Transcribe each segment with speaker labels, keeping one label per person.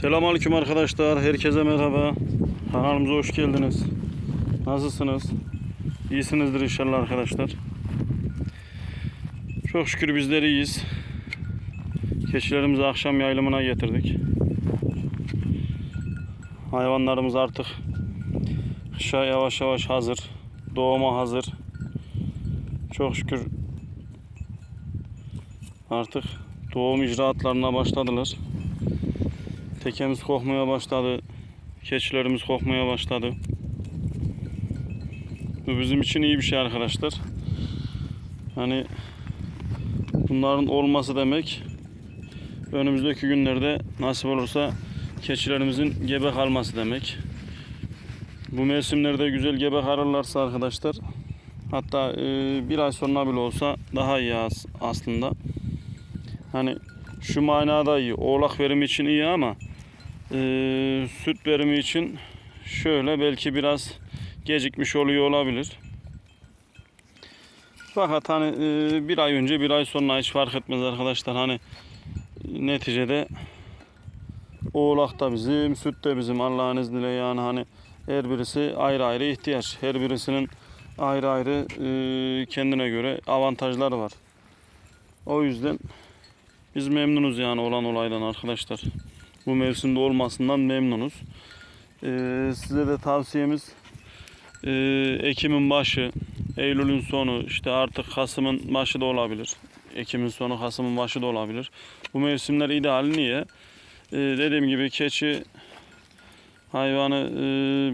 Speaker 1: Selamünaleyküm arkadaşlar. Herkese merhaba. Kanalımıza hoş geldiniz. Nasılsınız? İyisinizdir inşallah arkadaşlar. Çok şükür bizler iyiyiz. Keçilerimizi akşam yaylımına getirdik. Hayvanlarımız artık kışa yavaş yavaş hazır. Doğuma hazır. Çok şükür artık doğum icraatlarına başladılar. Tekemiz kokmaya başladı. Keçilerimiz kokmaya başladı. Bu bizim için iyi bir şey arkadaşlar. Hani bunların olması demek önümüzdeki günlerde nasip olursa keçilerimizin gebe kalması demek. Bu mevsimlerde güzel gebe kalırlarsa arkadaşlar hatta e, bir ay sonra bile olsa daha iyi as- aslında. Hani şu manada iyi. Oğlak verimi için iyi ama ee, süt verimi için şöyle belki biraz gecikmiş oluyor olabilir. Fakat hani e, bir ay önce bir ay sonra hiç fark etmez arkadaşlar. Hani neticede oğlak da bizim, süt de bizim Allah'ın izniyle yani hani her birisi ayrı ayrı ihtiyaç. Her birisinin ayrı ayrı e, kendine göre avantajları var. O yüzden biz memnunuz yani olan olaydan arkadaşlar bu mevsimde olmasından memnunuz. Ee, size de tavsiyemiz e, Ekim'in başı, Eylül'ün sonu, işte artık Kasım'ın başı da olabilir. Ekim'in sonu, Kasım'ın başı da olabilir. Bu mevsimler ideal niye? Ee, dediğim gibi keçi hayvanı e,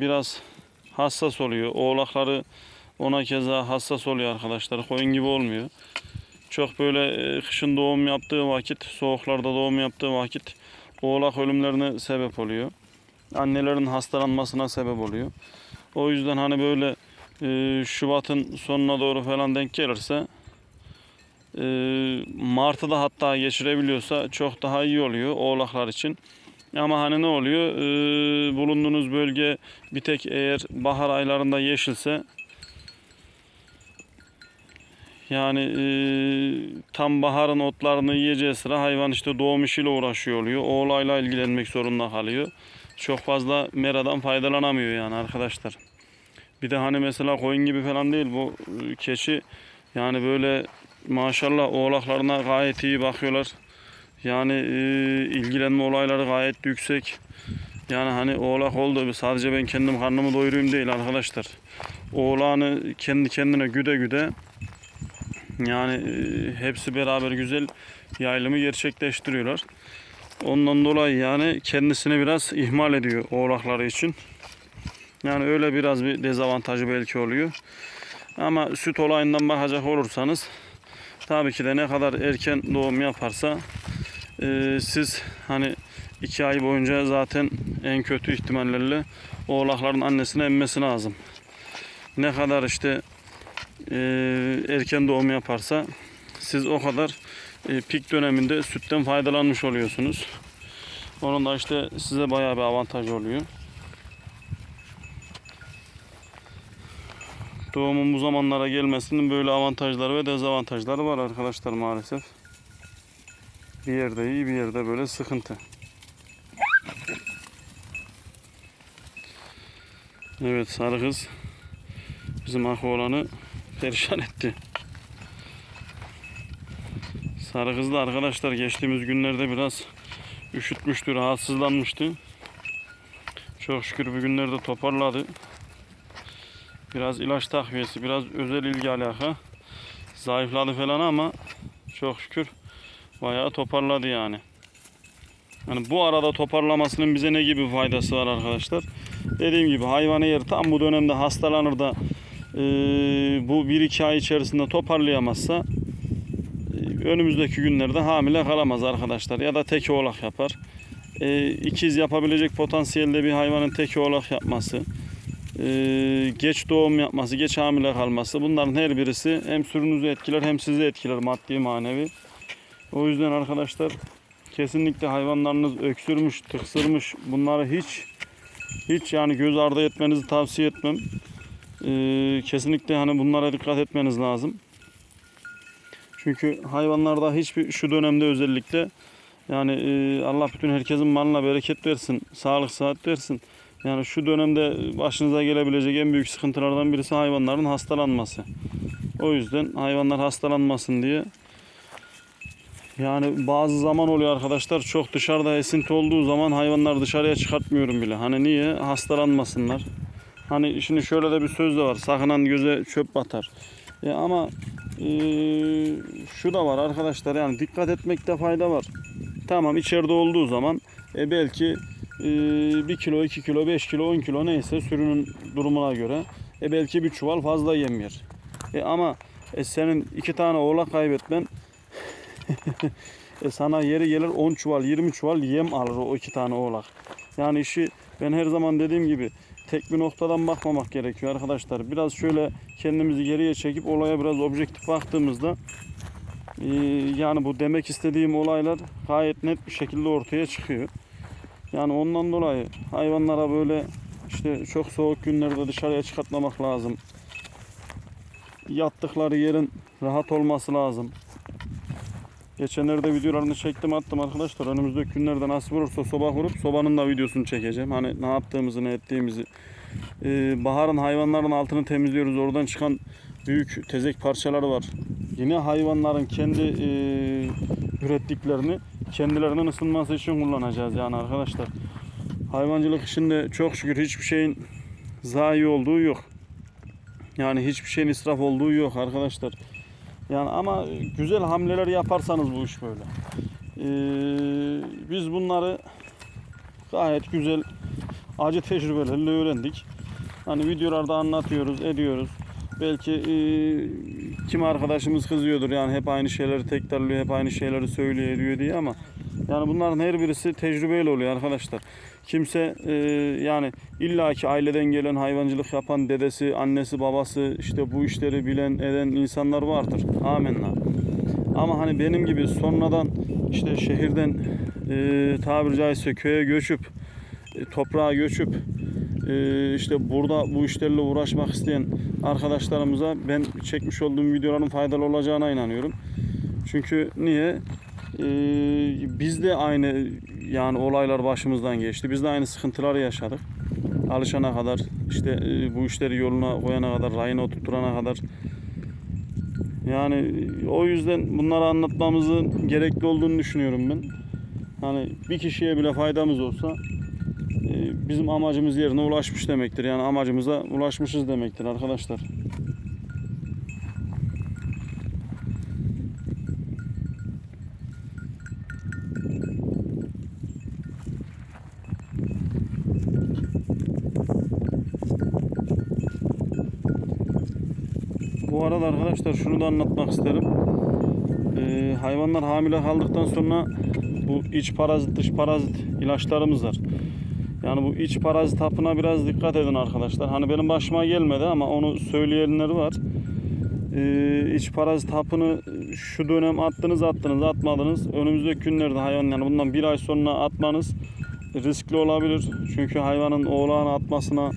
Speaker 1: biraz hassas oluyor. Oğlakları ona keza hassas oluyor arkadaşlar. Koyun gibi olmuyor. Çok böyle e, kışın doğum yaptığı vakit, soğuklarda doğum yaptığı vakit oğlak ölümlerine sebep oluyor. Annelerin hastalanmasına sebep oluyor. O yüzden hani böyle e, Şubat'ın sonuna doğru falan denk gelirse e, Mart'ı da hatta geçirebiliyorsa çok daha iyi oluyor oğlaklar için. Ama hani ne oluyor? E, bulunduğunuz bölge bir tek eğer bahar aylarında yeşilse yani e, tam baharın otlarını yiyeceği sıra hayvan işte doğum işiyle uğraşıyor oluyor. Oğlayla ilgilenmek zorunda kalıyor. Çok fazla meradan faydalanamıyor yani arkadaşlar. Bir de hani mesela koyun gibi falan değil bu keçi yani böyle maşallah oğlaklarına gayet iyi bakıyorlar. Yani e, ilgilenme olayları gayet yüksek. Yani hani oğlak oldu sadece ben kendim karnımı doyurayım değil arkadaşlar. Oğlağını kendi kendine güde güde yani e, hepsi beraber güzel yaylımı gerçekleştiriyorlar. Ondan dolayı yani kendisini biraz ihmal ediyor oğlakları için. Yani öyle biraz bir dezavantajı belki oluyor. Ama süt olayından bakacak olursanız tabii ki de ne kadar erken doğum yaparsa e, siz hani iki ay boyunca zaten en kötü ihtimallerle oğlakların annesine emmesi lazım. Ne kadar işte e, erken doğum yaparsa siz o kadar e, pik döneminde sütten faydalanmış oluyorsunuz. Onun da işte size bayağı bir avantaj oluyor. Doğumun bu zamanlara gelmesinin böyle avantajları ve dezavantajları var arkadaşlar maalesef. Bir yerde iyi bir yerde böyle sıkıntı. Evet sarı kız bizim akı olanı perişan etti. Sarı kız da arkadaşlar geçtiğimiz günlerde biraz üşütmüştü, rahatsızlanmıştı. Çok şükür bugünlerde toparladı. Biraz ilaç takviyesi, biraz özel ilgi alaka. Zayıfladı falan ama çok şükür bayağı toparladı yani. Yani bu arada toparlamasının bize ne gibi faydası var arkadaşlar? Dediğim gibi hayvan eğer tam bu dönemde hastalanır da e, bu 1-2 ay içerisinde toparlayamazsa e, önümüzdeki günlerde hamile kalamaz arkadaşlar. Ya da tek oğlak yapar. E, ikiz yapabilecek potansiyelde bir hayvanın tek oğlak yapması, e, geç doğum yapması, geç hamile kalması bunların her birisi hem sürünüzü etkiler hem sizi etkiler maddi manevi. O yüzden arkadaşlar kesinlikle hayvanlarınız öksürmüş, tıksırmış bunları hiç hiç yani göz ardı etmenizi tavsiye etmem. Ee, kesinlikle hani bunlara dikkat etmeniz lazım. Çünkü hayvanlarda hiçbir şu dönemde özellikle Yani e, Allah bütün herkesin malına bereket versin, sağlık sıhhat versin. Yani şu dönemde başınıza gelebilecek en büyük sıkıntılardan birisi hayvanların hastalanması. O yüzden hayvanlar hastalanmasın diye yani bazı zaman oluyor arkadaşlar çok dışarıda esinti olduğu zaman hayvanlar dışarıya çıkartmıyorum bile. Hani niye? Hastalanmasınlar. Hani şimdi şöyle de bir söz de var. Sakınan göze çöp batar. E ama e, şu da var arkadaşlar yani dikkat etmekte fayda var. Tamam içeride olduğu zaman e, belki e, 1 kilo, 2 kilo, 5 kilo, 10 kilo neyse sürünün durumuna göre e, belki bir çuval fazla yem yer. E, ama e, senin iki tane oğlak kaybetmen e, sana yeri gelir 10 çuval 20 çuval yem alır o iki tane oğlak. Yani işi ben her zaman dediğim gibi tek bir noktadan bakmamak gerekiyor arkadaşlar. Biraz şöyle kendimizi geriye çekip olaya biraz objektif baktığımızda e, yani bu demek istediğim olaylar gayet net bir şekilde ortaya çıkıyor. Yani ondan dolayı hayvanlara böyle işte çok soğuk günlerde dışarıya çıkartmamak lazım. Yattıkları yerin rahat olması lazım. Geçenlerde videolarını çektim attım arkadaşlar. Önümüzdeki günlerde nasip olursa soba kurup sobanın da videosunu çekeceğim. Hani ne yaptığımızı ne ettiğimizi. Ee, baharın hayvanların altını temizliyoruz. Oradan çıkan büyük tezek parçaları var. Yine hayvanların kendi e, ürettiklerini kendilerinin ısınması için kullanacağız yani arkadaşlar. Hayvancılık işinde çok şükür hiçbir şeyin zayi olduğu yok. Yani hiçbir şeyin israf olduğu yok arkadaşlar. Yani ama güzel hamleler yaparsanız bu iş böyle. Ee, biz bunları gayet güzel acı tecrübelerle öğrendik. Hani videolarda anlatıyoruz, ediyoruz. Belki e, kim arkadaşımız kızıyordur yani hep aynı şeyleri tekrarlıyor, hep aynı şeyleri söylüyor ediyor diye ama yani bunların her birisi tecrübeyle oluyor arkadaşlar. Kimse e, yani illaki aileden gelen hayvancılık yapan dedesi, annesi, babası işte bu işleri bilen eden insanlar vardır. Amenna. Ama hani benim gibi sonradan işte şehirden e, tabiri caizse köye göçüp e, toprağa göçüp e, işte burada bu işlerle uğraşmak isteyen arkadaşlarımıza ben çekmiş olduğum videoların faydalı olacağına inanıyorum. Çünkü niye? Ee, biz de aynı yani olaylar başımızdan geçti. Biz de aynı sıkıntıları yaşadık. Alışana kadar işte e, bu işleri yoluna koyana kadar, rayına oturtturana kadar. Yani o yüzden bunları anlatmamızın gerekli olduğunu düşünüyorum ben. Hani bir kişiye bile faydamız olsa e, bizim amacımız yerine ulaşmış demektir. Yani amacımıza ulaşmışız demektir arkadaşlar. Bu arada arkadaşlar şunu da anlatmak isterim. Ee, hayvanlar hamile kaldıktan sonra bu iç parazit dış parazit ilaçlarımız var. Yani bu iç parazit hapına biraz dikkat edin arkadaşlar. Hani benim başıma gelmedi ama onu söyleyenler var. Ee, iç parazit hapını şu dönem attınız attınız atmadınız. Önümüzdeki günlerde hayvan yani bundan bir ay sonra atmanız riskli olabilir. Çünkü hayvanın oğlağını atmasına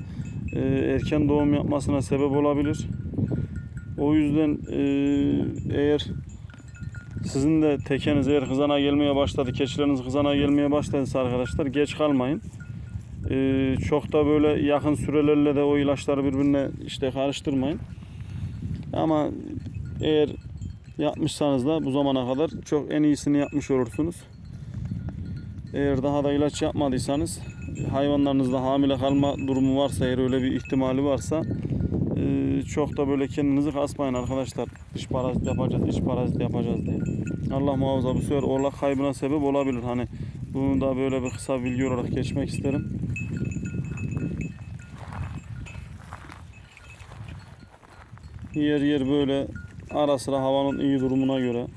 Speaker 1: e, erken doğum yapmasına sebep olabilir. O yüzden e, eğer sizin de tekeniz eğer hızana gelmeye başladı, keçileriniz hızana gelmeye başladıysa arkadaşlar geç kalmayın. E, çok da böyle yakın sürelerle de o ilaçları birbirine işte karıştırmayın. Ama eğer yapmışsanız da bu zamana kadar çok en iyisini yapmış olursunuz. Eğer daha da ilaç yapmadıysanız hayvanlarınızda hamile kalma durumu varsa eğer öyle bir ihtimali varsa ee, çok da böyle kendinizi kasmayın arkadaşlar. Dış parazit yapacağız, iç parazit yapacağız diye. Allah muhafaza bu sefer oğlak kaybına sebep olabilir. Hani bunu da böyle bir kısa bilgi olarak geçmek isterim. Yer yer böyle ara sıra havanın iyi durumuna göre,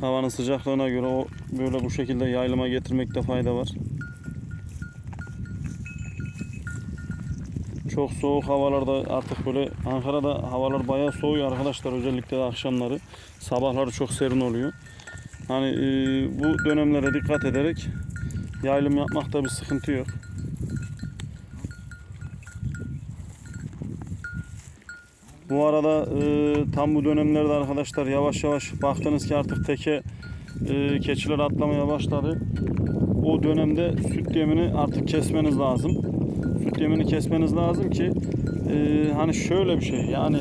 Speaker 1: havanın sıcaklığına göre o böyle bu şekilde yayılıma getirmekte fayda var. Çok soğuk havalarda artık böyle Ankara'da havalar bayağı soğuyor arkadaşlar özellikle de akşamları. Sabahları çok serin oluyor. Hani e, bu dönemlere dikkat ederek yaylım yapmakta bir sıkıntı yok. Bu arada e, tam bu dönemlerde arkadaşlar yavaş yavaş baktınız ki artık teke e, keçiler atlamaya başladı. O dönemde süt yemini artık kesmeniz lazım. Süt yemini kesmeniz lazım ki e, hani şöyle bir şey yani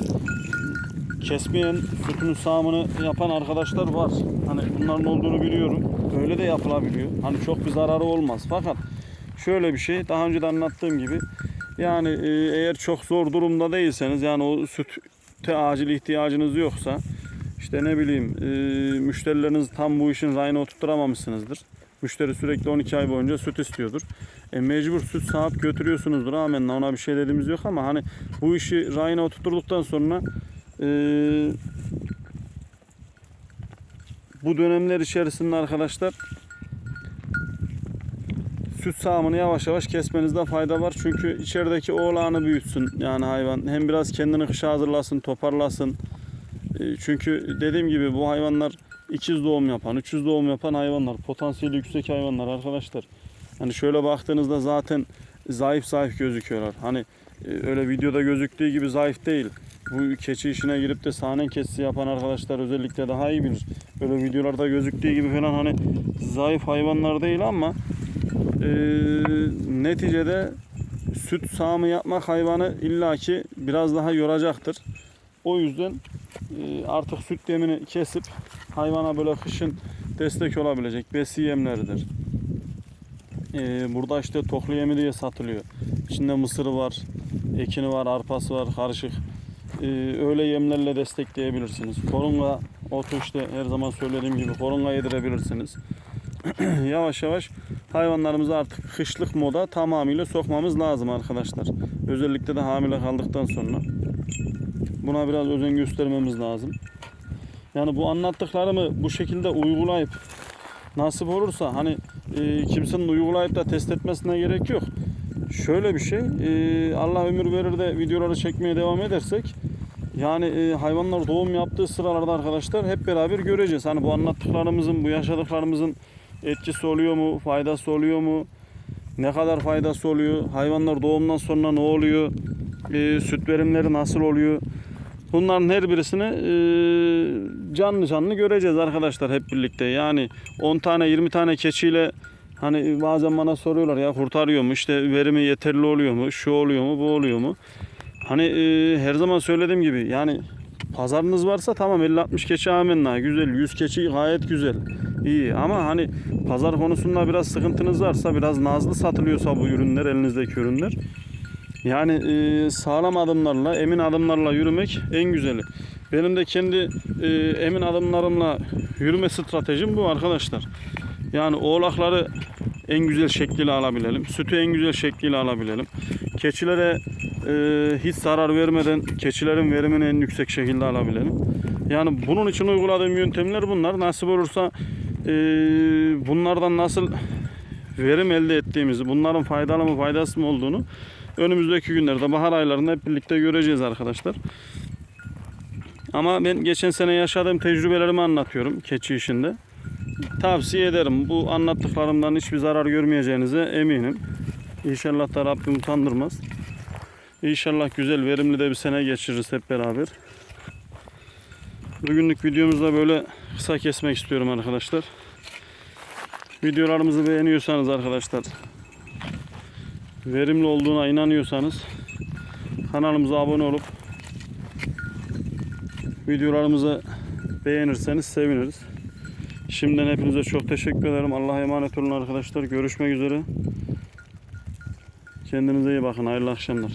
Speaker 1: kesmeyen sütünün sağımını yapan arkadaşlar var. Hani bunların olduğunu biliyorum. Öyle de yapılabiliyor. Hani çok bir zararı olmaz. Fakat şöyle bir şey daha önce de anlattığım gibi yani e, eğer çok zor durumda değilseniz yani o sütte acil ihtiyacınız yoksa işte ne bileyim e, müşterileriniz tam bu işin rayına oturtturamamışsınızdır. Müşteri sürekli 12 ay boyunca süt istiyordur. E, mecbur süt sağıp götürüyorsunuzdur. Amenna ona bir şey dediğimiz yok ama hani bu işi rayına oturturduktan sonra e, bu dönemler içerisinde arkadaşlar süt sağımını yavaş yavaş kesmenizde fayda var. Çünkü içerideki oğlanı büyütsün yani hayvan. Hem biraz kendini kışa hazırlasın, toparlasın. E, Çünkü dediğim gibi bu hayvanlar ikiz doğum yapan, üçüz doğum yapan hayvanlar. Potansiyeli yüksek hayvanlar arkadaşlar. Hani şöyle baktığınızda zaten zayıf zayıf gözüküyorlar. Hani e, öyle videoda gözüktüğü gibi zayıf değil. Bu keçi işine girip de sahnen keçisi yapan arkadaşlar özellikle daha iyi bilir. Böyle videolarda gözüktüğü gibi falan hani zayıf hayvanlar değil ama e, neticede süt sağımı yapmak hayvanı illaki biraz daha yoracaktır. O yüzden e, artık süt yemini kesip hayvana böyle kışın destek olabilecek besi yemleridir. E, burada işte toklu yemi diye satılıyor. İçinde mısırı var, ekini var, arpası var, karışık. E, öyle yemlerle destekleyebilirsiniz. Korunga otu işte her zaman söylediğim gibi korunga yedirebilirsiniz. yavaş yavaş hayvanlarımızı artık kışlık moda tamamıyla sokmamız lazım arkadaşlar. Özellikle de hamile kaldıktan sonra. Buna biraz özen göstermemiz lazım. Yani bu anlattıklarımı bu şekilde uygulayıp nasip olursa hani e, kimsenin uygulayıp da test etmesine gerek yok. Şöyle bir şey, e, Allah ömür verir de videoları çekmeye devam edersek yani e, hayvanlar doğum yaptığı sıralarda arkadaşlar hep beraber göreceğiz. Hani bu anlattıklarımızın, bu yaşadıklarımızın etkisi oluyor mu, faydası oluyor mu? Ne kadar faydası oluyor? Hayvanlar doğumdan sonra ne oluyor? E, süt verimleri nasıl oluyor? Bunların her birisini e, canlı canlı göreceğiz arkadaşlar hep birlikte. Yani 10 tane 20 tane keçiyle hani bazen bana soruyorlar ya kurtarıyor mu? İşte verimi yeterli oluyor mu? Şu oluyor mu? Bu oluyor mu? Hani e, her zaman söylediğim gibi yani pazarınız varsa tamam 50-60 keçi amenna güzel 100 keçi gayet güzel iyi ama hani pazar konusunda biraz sıkıntınız varsa biraz nazlı satılıyorsa bu ürünler elinizdeki ürünler yani e, sağlam adımlarla emin adımlarla yürümek en güzeli. Benim de kendi e, emin adımlarımla yürüme stratejim bu arkadaşlar. Yani oğlakları en güzel şekliyle alabilelim. Sütü en güzel şekliyle alabilelim. Keçilere e, hiç zarar vermeden keçilerin verimini en yüksek şekilde alabilelim. Yani bunun için uyguladığım yöntemler bunlar. Nasip olursa e, bunlardan nasıl verim elde ettiğimizi, bunların faydalı mı faydasız mı olduğunu önümüzdeki günlerde bahar aylarında hep birlikte göreceğiz arkadaşlar. Ama ben geçen sene yaşadığım tecrübelerimi anlatıyorum keçi işinde. Tavsiye ederim. Bu anlattıklarımdan hiçbir zarar görmeyeceğinize eminim. İnşallah da Rabbim utandırmaz. İnşallah güzel, verimli de bir sene geçiririz hep beraber. Bugünlük videomuzda böyle kısa kesmek istiyorum arkadaşlar. Videolarımızı beğeniyorsanız arkadaşlar, verimli olduğuna inanıyorsanız kanalımıza abone olup videolarımızı beğenirseniz seviniriz. Şimdiden hepinize çok teşekkür ederim. Allah'a emanet olun arkadaşlar. Görüşmek üzere. Kendinize iyi bakın. Hayırlı akşamlar.